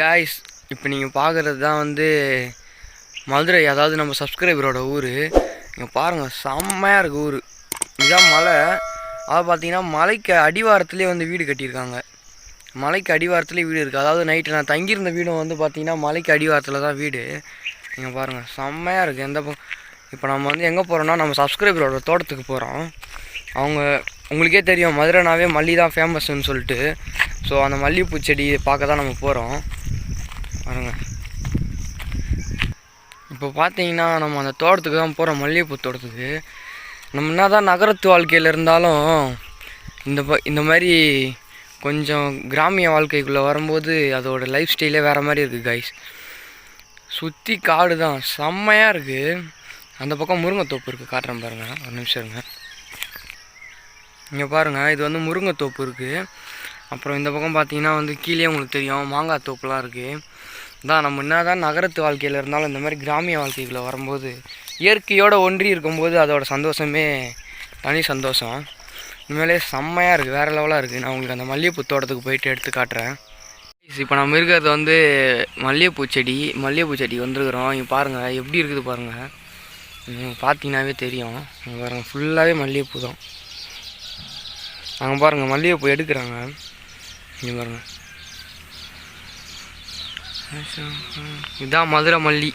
Guys இப்போ நீங்கள் பார்க்குறது தான் வந்து மதுரை அதாவது நம்ம சப்ஸ்கிரைபரோட ஊர். இங்கே பாருங்கள் செம்மையாக இருக்குது ஊர். இதுதான் மலை. அதை பார்த்தீங்கன்னா மலைக்கு அடிவாரத்துலேயே வந்து வீடு கட்டியிருக்காங்க. மலைக்கு அடிவாரத்துலேயே வீடு இருக்குது அதாவது நைட்டு நான் தங்கியிருந்த வீடும் வந்து பார்த்தீங்கன்னா மலைக்கு அடிவாரத்தில் தான் வீடு. நீங்கள் பாருங்கள் செம்மையாக இருக்குது எந்த இப்போ நம்ம வந்து எங்கே போகிறோம்னா நம்ம சப்ஸ்கிரைபரோட தோட்டத்துக்கு போகிறோம் அவங்க உங்களுக்கே தெரியும் மதுரைனாவே மல்லி தான் ஃபேமஸ்ன்னு சொல்லிட்டு. ஸோ அந்த மல்லிகைப்பூ செடி பார்க்க தான் நம்ம போகிறோம் பாருங்க. இப்போ பார்த்தீங்கன்னா நம்ம அந்த தோட்டத்துக்கு தான் போகிறோம் மல்லிகைப்பூ தோட்டத்துக்கு. நம்ம என்ன தான் நகரத்து வாழ்க்கையில் இருந்தாலும் இந்த ப இந்த மாதிரி கொஞ்சம் கிராமிய வாழ்க்கைக்குள்ளே வரும்போது அதோட லைஃப் ஸ்டைலே வேறு மாதிரி இருக்குது கைஸ் சுற்றி காடு தான் செம்மையாக இருக்குது அந்த பக்கம் முருங்கை தோப்பு இருக்குது காட்டுறேன் பாருங்கள் ஒரு நிமிஷம் இருங்க. இங்கே பாருங்கள் இது வந்து முருங்கை தோப்பு இருக்குது அப்புறம் இந்த பக்கம் பார்த்தீங்கன்னா வந்து கீழே உங்களுக்கு தெரியும் மாங்காய் தோப்புலாம் இருக்குது தான் நம்ம என்ன தான் நகரத்து வாழ்க்கையில் இருந்தாலும் இந்த மாதிரி கிராமிய வாழ்க்கைக்குள்ளே வரும்போது இயற்கையோடு ஒன்றி இருக்கும்போது அதோட சந்தோஷமே தனி சந்தோஷம். உண்மையிலே செம்மையாக இருக்குது வேறு லெவலாக இருக்குது நான் உங்களுக்கு அந்த மல்லிகைப்பூ தோட்டத்துக்கு போயிட்டு எடுத்து காட்டுறேன். இப்போ நம்ம இருக்கிறது வந்து மல்லிகைப்பூ செடி மல்லிகைப்பூ செடி வந்துருக்குறோம். இங்கே பாருங்கள் எப்படி இருக்குது பாருங்கள் பார்த்தீங்கன்னாவே தெரியும். இங்கே பாருங்கள் ஃபுல்லாகவே மல்லிகைப்பூ தான். அங்கே பாருங்கள் மல்லிகைப்பூ எடுக்கிறாங்க. இங்கே பாருங்கள் இதான் மதுரை மல்லி.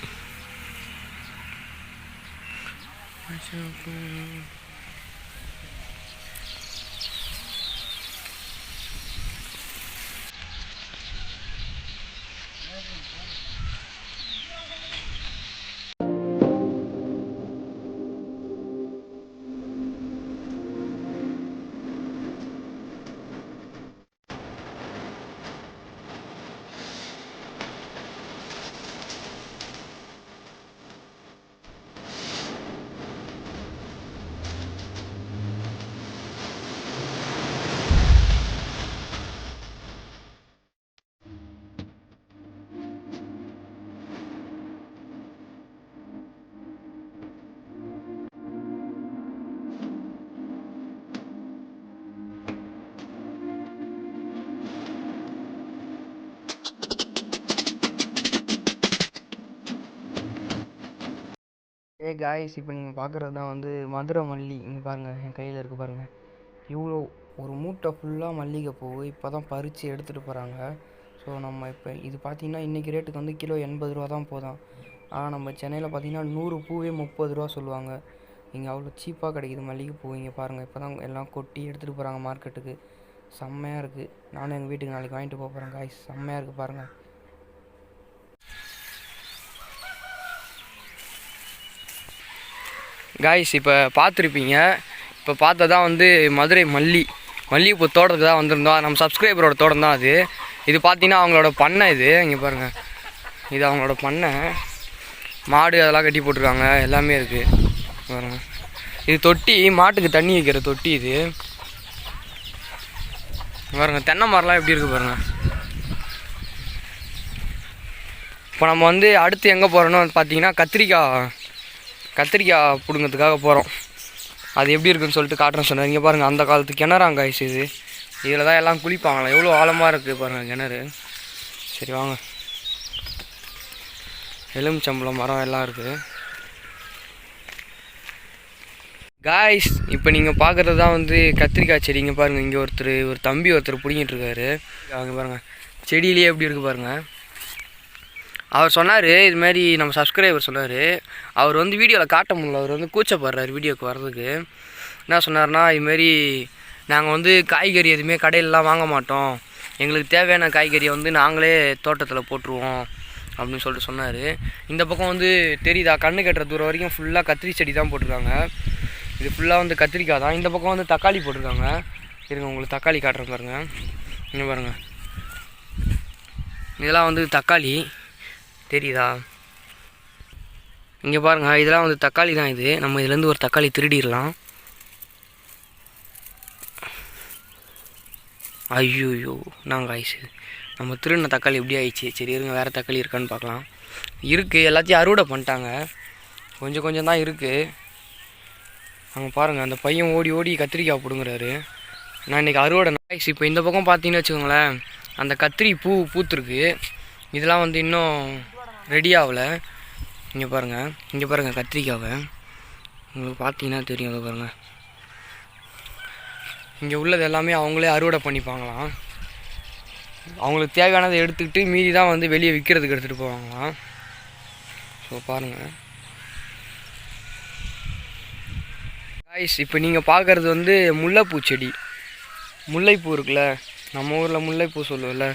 ஏ காய்ஸ் இப்போ நீங்கள் பார்க்குறது தான் வந்து மதுரை மல்லி இங்கே பாருங்கள் என் கையில் இருக்குது பாருங்கள் இவ்வளோ ஒரு மூட்டை ஃபுல்லாக மல்லிகை பூ இப்போ தான் பறித்து எடுத்துகிட்டு போகிறாங்க ஸோ நம்ம இப்போ இது பார்த்தீங்கன்னா இன்றைக்கி ரேட்டுக்கு வந்து கிலோ எண்பது ரூபா தான் போதும். ஆனால் நம்ம சென்னையில் பார்த்தீங்கன்னா நூறு பூவே முப்பது ரூபா சொல்லுவாங்க. இங்கே அவ்வளோ சீப்பாக கிடைக்குது மல்லிகை பூ இங்கே பாருங்கள் இப்போ தான் எல்லாம் கொட்டி எடுத்துகிட்டு போகிறாங்க மார்க்கெட்டுக்கு செம்மையாக இருக்குது நானும் எங்கள் வீட்டுக்கு நாளைக்கு வாங்கிட்டு போக போகிறேன் காய்ஸ் செம்மையாக இருக்குது பாருங்கள் காய்ஸ் இப்போ பார்த்துருப்பீங்க. இப்போ பார்த்ததான் வந்து மதுரை மல்லி மல்லிகைப்பூ தோட்டத்துக்கு தான் வந்திருந்தோம். நம்ம சப்ஸ்கிரைபரோட தோட்டம் தான் அது. இது பார்த்தீங்கன்னா அவங்களோட பண்ணை இது. இங்கே பாருங்கள் இது அவங்களோட பண்ணை. மாடு அதெல்லாம் கட்டி போட்டிருக்காங்க. எல்லாமே இருக்குது பாருங்க. இது தொட்டி மாட்டுக்கு தண்ணி வைக்கிற தொட்டி இது. பாருங்க தென்னை மரம்லாம் எப்படி இருக்குது பாருங்க. இப்போ நம்ம வந்து அடுத்து எங்கே போகிறோன்னு பார்த்தீங்கன்னா கத்திரிக்காய். கத்திரிக்காய் பிடுங்கிறதுக்காக போகிறோம் அது எப்படி இருக்குன்னு சொல்லிட்டு காட்டுறேன் சொன்னார். இங்கே பாருங்கள் அந்த காலத்து கிணறாங்காய்ஸ் இது. இதில் தான் எல்லாம் குளிப்பாங்களாம். எவ்வளோ ஆழமாக இருக்குது பாருங்கள் கிணறு. சரி வாங்க. எலுமிச்சம்பழம் மரம் எல்லாம் இருக்குது காய்ஸ் இப்போ நீங்கள் பார்க்குறது தான் வந்து கத்திரிக்காய் செடி. இங்கே பாருங்கள் இங்கே ஒருத்தர் ஒரு தம்பி ஒருத்தர் பிடிங்கிட்டு இருக்காரு. அங்கே பாருங்கள் செடியிலேயே எப்படி இருக்குது பாருங்கள் அவர் சொன்னார் இது மாதிரி நம்ம சப்ஸ்கிரைபர் சொன்னார். அவர் வந்து வீடியோவில் காட்ட முடியல. அவர் வந்து கூச்சப்படுறாரு வீடியோக்கு வர்றதுக்கு. என்ன சொன்னார்னா இதுமாரி நாங்கள் வந்து காய்கறி எதுவுமே கடையிலலாம் வாங்க மாட்டோம். எங்களுக்கு தேவையான காய்கறியை வந்து நாங்களே தோட்டத்தில் போட்டுருவோம் அப்படின்னு சொல்லிட்டு சொன்னார். இந்த பக்கம் வந்து தெரியுதா? கண்ணு கட்டுற தூரம் வரைக்கும் ஃபுல்லாக கத்திரி செடி தான் போட்டிருக்காங்க. இது ஃபுல்லாக வந்து கத்திரிக்காய் தான். இந்த பக்கம் வந்து தக்காளி போட்டிருக்காங்க. இருங்க உங்களுக்கு தக்காளி காட்டுறேன் பாருங்கள் இங்கே பாருங்கள் இதெல்லாம் வந்து தக்காளி. தெரியுதா? இங்கே பாருங்கள் இதெல்லாம் வந்து தக்காளி தான் இது. நம்ம இதுலேருந்து ஒரு தக்காளி திருடிடலாம். ஐயோயோ நாங்கள் ஆயிடுச்சு நம்ம திருடின தக்காளி எப்படி ஆயிடுச்சு? சரி இருங்க வேறு தக்காளி இருக்கான்னு பார்க்கலாம். இருக்குது எல்லாத்தையும் அறுவடை பண்ணிட்டாங்க. கொஞ்சம் கொஞ்சம் தான் இருக்குது அங்கே பாருங்கள் அந்த பையன் ஓடி ஓடி கத்திரிக்காய் பிடுங்குறாரு. நான் இன்றைக்கி அறுவடை ஆயிடுச்சு இப்போ இந்த பக்கம் பார்த்தீங்கன்னு வச்சுக்கோங்களேன் அந்த கத்திரி பூ பூத்துருக்கு. இதெல்லாம் வந்து இன்னும் ரெடி ஆகலை இங்கே பாருங்கள் இங்கே பாருங்கள் கத்திரிக்காவை. உங்களுக்கு பார்த்தீங்கன்னா தெரியும் அதை பாருங்கள் இங்கே உள்ளது எல்லாமே அவங்களே அறுவடை பண்ணிப்பாங்களாம். அவங்களுக்கு தேவையானதை எடுத்துக்கிட்டு மீதி தான் வந்து வெளியே விற்கிறதுக்கு எடுத்துகிட்டு போவாங்களாம். ஸோ பாருங்கள் காய்ஸ் இப்போ நீங்கள் பார்க்குறது வந்து முல்லைப்பூ செடி. முல்லைப்பூ இருக்குல்ல நம்ம ஊரில் முல்லைப்பூ சொல்லுவோம்ல.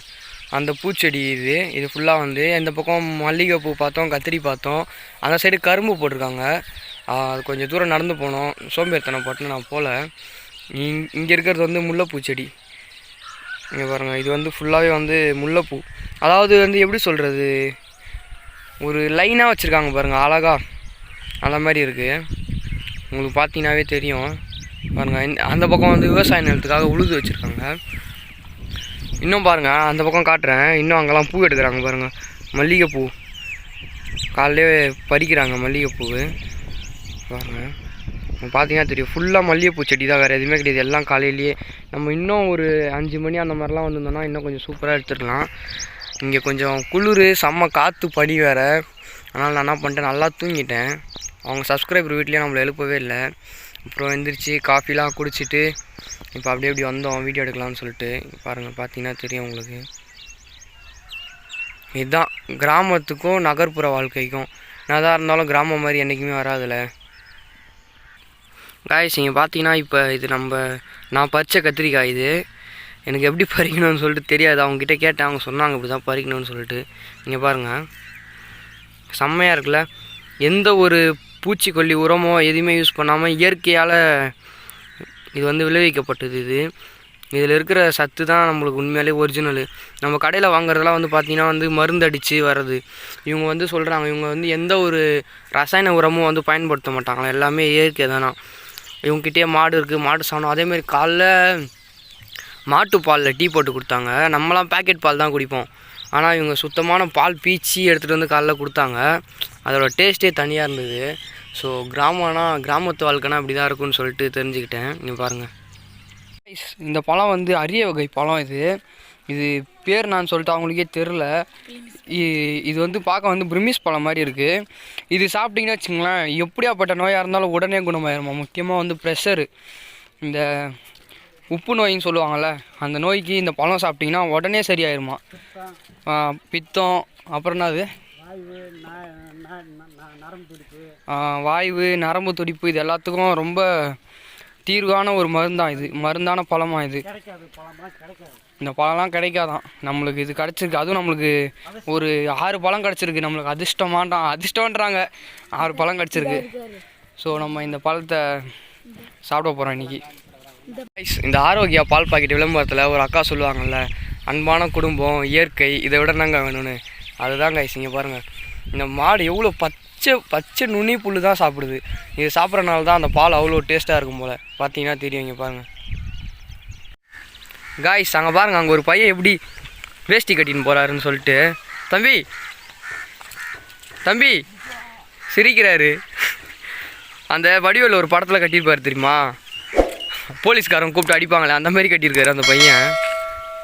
அந்த பூச்செடி இது இது ஃபுல்லாக வந்து இந்த பக்கம் மல்லிகைப்பூ பார்த்தோம் கத்திரி பார்த்தோம். அந்த சைடு கரும்பு போட்டிருக்காங்க. அது கொஞ்சம் தூரம் நடந்து போனோம். சோம்பேறித்தனம் பட்டு நான் போகல இங் இங்கே இருக்கிறது வந்து முல்லைப்பூ செடி இங்கே பாருங்கள் இது வந்து ஃபுல்லாகவே வந்து முல்லைப்பூ. அதாவது வந்து எப்படி சொல்கிறது ஒரு லைனாக வச்சுருக்காங்க பாருங்கள் அழகாக அந்த மாதிரி இருக்குது உங்களுக்கு பார்த்தீங்கன்னாவே தெரியும். பாருங்கள் அந்த பக்கம் வந்து விவசாய நிலத்துக்காக உழுது வச்சுருக்காங்க. இன்னும் பாருங்கள் அந்த பக்கம் காட்டுறேன். இன்னும் அங்கெல்லாம் பூ எடுக்கிறாங்க பாருங்கள் மல்லிகைப்பூ. காலையிலே பறிக்கிறாங்க மல்லிகைப்பூவு. பாருங்கள் பார்த்தீங்கன்னா தெரியும் ஃபுல்லாக மல்லிகைப்பூ செடி தான். வேறு எதுவுமே கிடையாது. எல்லாம் காலையிலேயே. நம்ம இன்னும் ஒரு அஞ்சு மணி அந்த மாதிரிலாம் வந்திருந்தோம்னா இன்னும் கொஞ்சம் சூப்பராக எடுத்துடலாம். இங்கே கொஞ்சம் குளிர் செம்ம காற்று பனி வேறு. அதனால் நான் என்ன பண்ணிட்டேன் நல்லா தூங்கிட்டேன். அவங்க சப்ஸ்கிரைபர் வீட்லேயே நம்மளை எழுப்பவே இல்லை. அப்புறம் எந்திரிச்சு காஃபிலாம் குடிச்சிட்டு இப்போ அப்படியே இப்படி வந்தோம் வீடியோ எடுக்கலாம்னு சொல்லிட்டு. பாருங்கள் பார்த்தீங்கன்னா தெரியும் உங்களுக்கு. இதுதான் கிராமத்துக்கும் நகர்ப்புற வாழ்க்கைக்கும். என்னதான் இருந்தாலும் கிராமம் மாதிரி என்றைக்குமே வராதுல்ல காய்ஸ் நீங்கள் பார்த்தீங்கன்னா இப்போ இது நம்ம நான் பறித்த கத்திரிக்காய் இது. எனக்கு எப்படி பறிக்கணும்னு சொல்லிட்டு தெரியாது. அவங்ககிட்ட கேட்டேன் அவங்க சொன்னாங்க இப்படி தான் பறிக்கணும்னு சொல்லிட்டு. நீங்கள் பாருங்கள் செம்மையாக இருக்குல்ல. எந்த ஒரு பூச்சிக்கொல்லி உரமோ எதுவுமே யூஸ் பண்ணாமல் இயற்கையால் இது வந்து விளைவிக்கப்பட்டது இது. இதில் இருக்கிற சத்து தான் நம்மளுக்கு உண்மையாலே ஒரிஜினலு நம்ம கடையில் வாங்குறதெல்லாம் வந்து பார்த்திங்கன்னா வந்து மருந்து அடித்து வர்றது. இவங்க வந்து சொல்கிறாங்க இவங்க வந்து எந்த ஒரு ரசாயன உரமும் வந்து பயன்படுத்த மாட்டாங்களா எல்லாமே இயற்கை தானா. இவங்ககிட்டயே மாடு இருக்குது மாடு சாணம். அதேமாரி காலைல மாட்டு பாலில் டீ போட்டு கொடுத்தாங்க. நம்மலாம் பேக்கெட் பால் தான் குடிப்போம். ஆனால் இவங்க சுத்தமான பால் பீச்சி எடுத்துகிட்டு வந்து காலைல கொடுத்தாங்க. அதோட டேஸ்ட்டே தனியாக இருந்தது. ஸோ கிராமம்னா கிராமத்து வாழ்க்கைனா இப்படி தான் இருக்கும்னு சொல்லிட்டு தெரிஞ்சுக்கிட்டேன். நீங்கள் பாருங்கள் இந்த பழம் வந்து அரிய வகை பழம் இது. இது பேர் நான் சொல்லிட்டு அவங்களுக்கே தெரில இது வந்து பார்க்க வந்து பிரிமிஸ் பழம் மாதிரி இருக்குது இது சாப்பிட்டீங்கன்னு வச்சுங்களேன் எப்படியாப்பட்ட நோயாக இருந்தாலும் உடனே குணமாயிருமா. முக்கியமாக வந்து ப்ரெஷரு இந்த உப்பு நோயின்னு சொல்லுவாங்கள்ல அந்த நோய்க்கு இந்த பழம் சாப்பிட்டிங்கன்னா உடனே சரியாயிருமா? பித்தம் அப்புறம் என்னது? வாய்வு நரம்பு துடிப்பு இது எல்லாத்துக்கும் ரொம்ப தீர்வான ஒரு மருந்தான் இது மருந்தான பழமா இது. இந்த பழம்லாம் கிடைக்காதான். நம்மளுக்கு இது கிடச்சிருக்கு. அதுவும் நம்மளுக்கு ஒரு ஆறு பழம் கிடச்சிருக்கு. நம்மளுக்கு அதிர்ஷ்டமாட்டான் அதிர்ஷ்டம்ன்றாங்க. ஆறு பழம் கிடச்சிருக்கு. ஸோ நம்ம இந்த பழத்தை சாப்பிட போகிறோம் இன்னைக்கு. Guys, இந்த ஆரோக்கியா பால் பாக்கெட் விளம்பரத்தில் ஒரு அக்கா சொல்லுவாங்கல்ல அன்பான குடும்பம் இயற்கை இதை விட நாங்கள் வேணும்னு? அதுதான் கைஸ் இங்கே பாருங்கள் இந்த மாடு எவ்வளோ பச்சை பச்சை நுனி புல்லு தான் சாப்பிடுது. இது சாப்பிட்றனால தான் அந்த பால் அவ்வளோ டேஸ்ட்டாக இருக்கும் போல். பார்த்தீங்கன்னா தெரியும் இங்கே பாருங்கள் காய்ஸ் அங்கே பாருங்கள் அங்கே ஒரு பையன் எப்படி வேஷ்டி கட்டின்னு போகிறாருன்னு சொல்லிட்டு. தம்பி தம்பி சிரிக்கிறாரு. அந்த வடிவேல் ஒரு படத்தில் கட்டியிருப்பார் தெரியுமா? போலீஸ்காரன் கூப்பிட்டு அடிப்பாங்களே அந்த மாதிரி கட்டியிருக்காரு அந்த பையன்.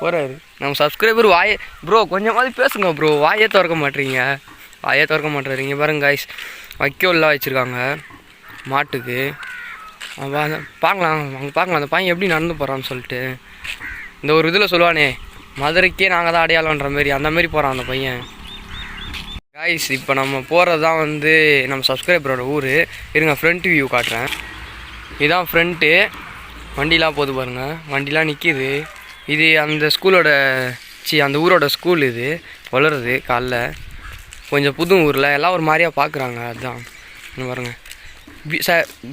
போகிறாரு நம்ம சப்ஸ்கிரைபர் வாயே ப்ரோ கொஞ்சமாவது பேசுங்க ப்ரோ வாயே திறக்க மாட்டீங்க. வாயே திறக்க மாட்டுறீங்க பாருங்க காய்ஸ் வைக்கோல்லாம் வச்சுருக்காங்க. மாட்டுக்கு. பார்க்கலாம் அங்கே பார்க்கலாம். அந்த பையன் எப்படி நடந்து போகிறான்னு சொல்லிட்டு. இந்த ஒரு இதில் சொல்லுவானே மதுரைக்கே நாங்கள் தான் அடையாளன்ற மாதிரி. அந்த மாதிரி போகிறான் அந்த பையன். காய்ஸ் இப்போ நம்ம போகிறது தான் வந்து நம்ம சப்ஸ்கிரைபரோட ஊர். இருங்க ஃப்ரண்ட் வியூ காட்டுறேன். இதான் ஃப்ரண்ட்டு வண்டிலாம் போகுது பாருங்க. வண்டிலாம் நிற்கிது இது அந்த ஸ்கூலோட சி அந்த ஊரோட ஸ்கூல் இது. வளருது காலைல. கொஞ்சம் புது ஊரில். எல்லாம் ஒரு மாதிரியாக பார்க்குறாங்க அதுதான் பாருங்கள் பாருங்க.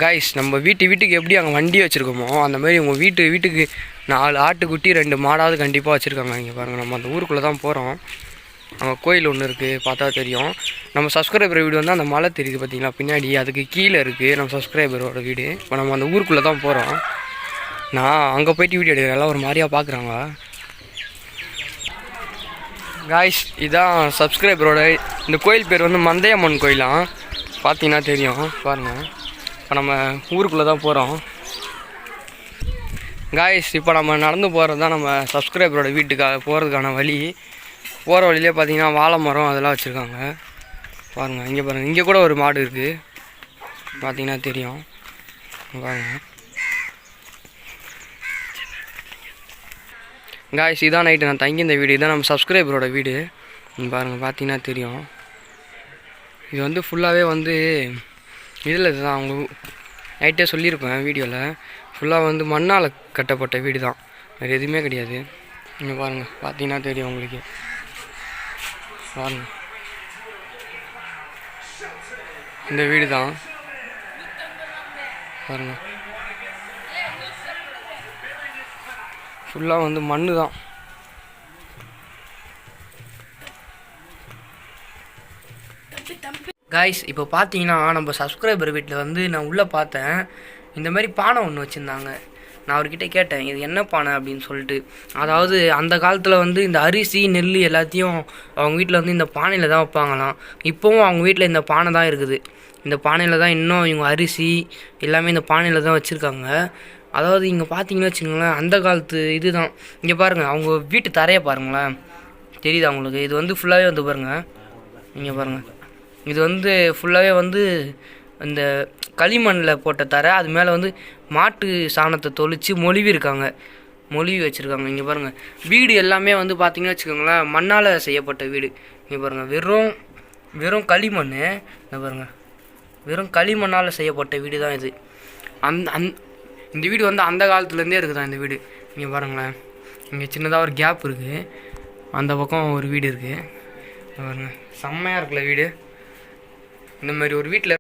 காய்ஸ் நம்ம வீட்டு வீட்டுக்கு எப்படி அங்கே வண்டி வச்சுருக்கோமோ அந்த மாதிரி உங்கள் வீட்டு வீட்டுக்கு நாலு ஆட்டுக்குட்டி ரெண்டு மாடாவது கண்டிப்பாக வச்சுருக்காங்க. இங்கே பாருங்கள் நம்ம அந்த ஊருக்குள்ளே தான் போகிறோம் அங்கே கோயில் ஒன்று இருக்குது பார்த்தா தெரியும். நம்ம சப்ஸ்கிரைபர் வீடு வந்து அந்த மலை தெரியுது பார்த்தீங்களா பின்னாடி. அதுக்கு கீழே இருக்குது நம்ம சப்ஸ்கிரைபரோட வீடு. இப்போ நம்ம அந்த ஊருக்குள்ளே தான் போகிறோம் நான் அங்கே போயிட்டு வீடியோ எடுக்கிறேன். ஒரு மாதிரியாக பார்க்குறாங்க காய்ஸ் இதான் சப்ஸ்கிரைபரோட இந்த கோயில் பேர் வந்து மந்தையம்மன் கோயிலாம் பார்த்தீங்கன்னா தெரியும். பாருங்கள் இப்போ நம்ம ஊருக்குள்ளே தான் போகிறோம் காய்ஸ் இப்போ நம்ம நடந்து போகிறது தான் நம்ம சப்ஸ்கிரைபரோட வீட்டுக்காக போகிறதுக்கான வழி. போகிற வழியிலே பார்த்தீங்கன்னா வாழை மரம் அதெல்லாம் வச்சுருக்காங்க. பாருங்கள் இங்கே பாருங்கள் இங்கே கூட ஒரு மாடு இருக்குது பார்த்தீங்கன்னா தெரியும். பாருங்கள் காய்ஸ் இதான் நைட்டு நான் தங்கி இந்த வீடு. இதான் நம்ம சப்ஸ்கிரைபரோட வீடு. இங்க பாருங்கள் பார்த்தீங்கன்னா தெரியும். இது வந்து ஃபுல்லாகவே வந்து இதில் இதுதான். அவங்க நைட்டே சொல்லியிருப்பேன் வீடியோவில் ஃபுல்லாக வந்து மண்ணால் கட்டப்பட்ட வீடு தான் வேறு எதுவுமே கிடையாது. நீங்கள் பாருங்கள் பார்த்தீங்கன்னா தெரியும் உங்களுக்கு. பாருங்க. இந்த வீடு தான் பாருங்கள் ஃபுல்லாக வந்து மண்ணு தான் காய்ஸ் இப்போ பார்த்தீங்கன்னா நம்ம சப்ஸ்கிரைபர் வீட்டில் வந்து நான் உள்ளே பார்த்தேன். இந்த மாதிரி பானை ஒன்று வச்சுருந்தாங்க. நான் அவர்கிட்ட கேட்டேன் இது என்ன பானை? அப்படின்னு சொல்லிட்டு. அதாவது அந்த காலத்தில் வந்து இந்த அரிசி நெல் எல்லாத்தையும் அவங்க வீட்டில் வந்து இந்த பானையில் தான் வைப்பாங்களாம். இப்போவும் அவங்க வீட்டில் இந்த பானை தான் இருக்குது. இந்த பானையில் தான் இன்னும் இவங்க அரிசி எல்லாமே இந்த பானையில் தான் வச்சுருக்காங்க. அதாவது இங்கே பார்த்தீங்கன்னு வச்சுக்கோங்களேன் அந்த காலத்து இது தான் இங்கே பாருங்கள் அவங்க வீட்டு தரையை பாருங்களேன். தெரியுதா உங்களுக்கு? இது வந்து ஃபுல்லாகவே வந்து பாருங்கள் இங்கே பாருங்கள் இது வந்து ஃபுல்லாகவே வந்து இந்த களிமண்ணில் போட்ட தரை அது மேலே வந்து மாட்டு சாணத்தை தொளித்து மொழிவி இருக்காங்க. மொழிவி வச்சுருக்காங்க. இங்கே பாருங்கள் வீடு எல்லாமே வந்து பார்த்தீங்கன்னு வச்சுக்கோங்களேன் மண்ணால் செய்யப்பட்ட வீடு. இங்கே பாருங்கள் வெறும் வெறும் களிமண் இங்கே பாருங்கள் வெறும் களிமண்ணால் செய்யப்பட்ட வீடு தான் இது. அந்த அந் இந்த வீடு வந்து அந்த காலத்துலேருந்தே இருக்குதா இந்த வீடு? நீங்கள் பாருங்களேன். இங்கே சின்னதாக ஒரு கேப் இருக்குது அந்த பக்கம் ஒரு வீடு இருக்குது பாருங்கள் செம்மையாக இருக்குல்ல வீடு. இந்த மாதிரி ஒரு வீட்டில்